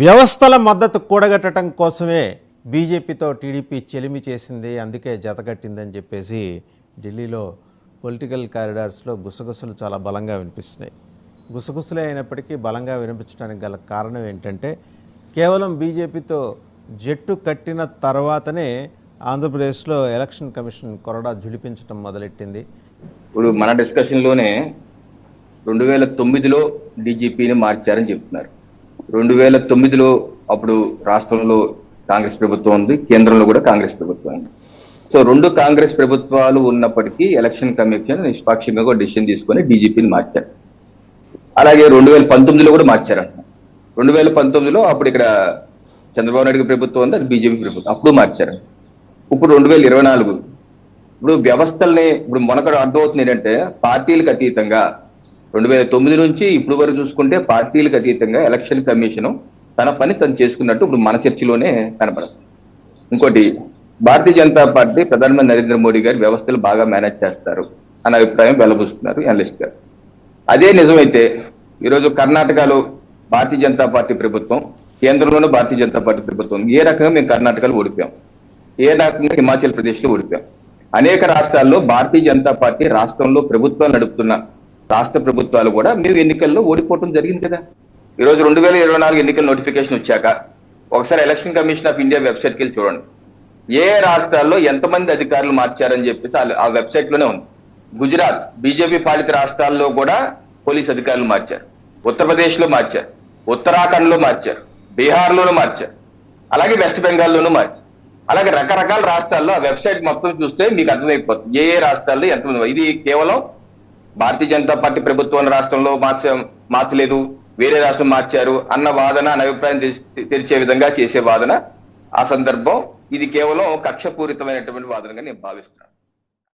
వ్యవస్థల మద్దతు కూడగట్టడం కోసమే బీజేపీతో టీడీపీ చెలిమి చేసింది అందుకే జతగట్టిందని చెప్పేసి ఢిల్లీలో పొలిటికల్ కారిడార్స్లో గుసగుసలు చాలా బలంగా వినిపిస్తున్నాయి. గుసగుసలే అయినప్పటికీ బలంగా వినిపించడానికి గల కారణం ఏంటంటే కేవలం బీజేపీతో జట్టు కట్టిన తర్వాతనే ఆంధ్రప్రదేశ్లో ఎలక్షన్ కమిషన్ కొరడా జుడిపించడం మొదలెట్టింది. ఇప్పుడు మన డిస్కషన్లోనే రెండు వేల తొమ్మిదిలో డీజీపీని మార్చారని చెప్తున్నారు. రెండు వేల తొమ్మిదిలో అప్పుడు రాష్ట్రంలో కాంగ్రెస్ ప్రభుత్వం ఉంది కేంద్రంలో కూడా కాంగ్రెస్ ప్రభుత్వం ఉంది. సో రెండు కాంగ్రెస్ ప్రభుత్వాలు ఉన్నప్పటికీ ఎలక్షన్ కమిషన్ నిష్పాక్షికంగా ఒక డిసిషన్ తీసుకొని డీజీపీని మార్చారు. అలాగే రెండు వేల పంతొమ్మిదిలో కూడా మార్చారంట రెండు వేల పంతొమ్మిదిలో అప్పుడు ఇక్కడ చంద్రబాబు నాయుడు ప్రభుత్వం ఉంది అది బీజేపీ ప్రభుత్వం. అప్పుడు మార్చారు. ఇప్పుడు రెండు వేల ఇరవై నాలుగు. ఇప్పుడు వ్యవస్థల్ని ఇప్పుడు మొనకడు అర్థమవుతుంది ఏంటంటే పార్టీలకు అతీతంగా రెండు వేల తొమ్మిది నుంచి ఇప్పుడు వరకు చూసుకుంటే పార్టీలకు అతీతంగా ఎలక్షన్ కమిషన్ తన పని తను చేసుకున్నట్టు ఇప్పుడు మన చర్చలోనే కనపడదు. ఇంకోటి భారతీయ జనతా పార్టీ ప్రధానమంత్రి నరేంద్ర మోడీ గారు వ్యవస్థలు బాగా మేనేజ్ చేస్తారు. అనే అభిప్రాయం వెలబుస్తున్నారు అనలిస్ట్ గారు. అదే నిజమైతే ఈరోజు కర్ణాటకలో భారతీయ జనతా పార్టీ ప్రభుత్వం కేంద్రంలోనూ భారతీయ జనతా పార్టీ ప్రభుత్వం ఏ రకంగా మేము కర్ణాటకలో ఓడిపోయాం? ఏ రకంగా హిమాచల్ ప్రదేశ్లో ఓడిపోయాం? అనేక రాష్ట్రాల్లో భారతీయ జనతా పార్టీ రాష్ట్రంలో ప్రభుత్వాలు నడుపుతున్న రాష్ట్ర ప్రభుత్వాలు కూడా మేము ఎన్నికల్లో ఓడిపోవడం జరిగింది కదా. ఈరోజు రెండు వేల ఇరవై నాలుగు ఎన్నికల నోటిఫికేషన్ వచ్చాక ఒకసారి ఎలక్షన్ కమిషన్ ఆఫ్ ఇండియా వెబ్సైట్కి వెళ్ళి చూడండి. ఏ రాష్ట్రాల్లో ఎంతమంది అధికారులు మార్చారని చెప్పేసి ఆ- ఆ వెబ్సైట్లోనే ఉంది. గుజరాత్ బీజేపీ పాలిత రాష్ట్రాల్లో కూడా పోలీస్ అధికారులు మార్చారు. ఉత్తరప్రదేశ్లో మార్చారు. ఉత్తరాఖండ్లో మార్చారు. బీహార్ లోనూ మార్చారు. అలాగే వెస్ట్ బెంగాల్లోనూ మార్చారు. అలాగే రకరకాల రాష్ట్రాల్లో ఆ వెబ్సైట్ మొత్తం చూస్తే మీకు అర్థమైపోతుంది. ఏ ఏ రాష్ట్రాల్లో ఎంతమంది ఇది కేవలం భారతీయ జనతా పార్టీ ప్రభుత్వం రాష్ట్రంలో మార్చ మార్చలేదు వేరే రాష్ట్రం మార్చారు అన్న వాదన అన్న అభిప్రాయం తెరిచే విధంగా చేసే వాదన. ఆ సందర్భం ఇది కేవలం కక్షపూరితమైనటువంటి వాదనగా నేను భావిస్తున్నాను.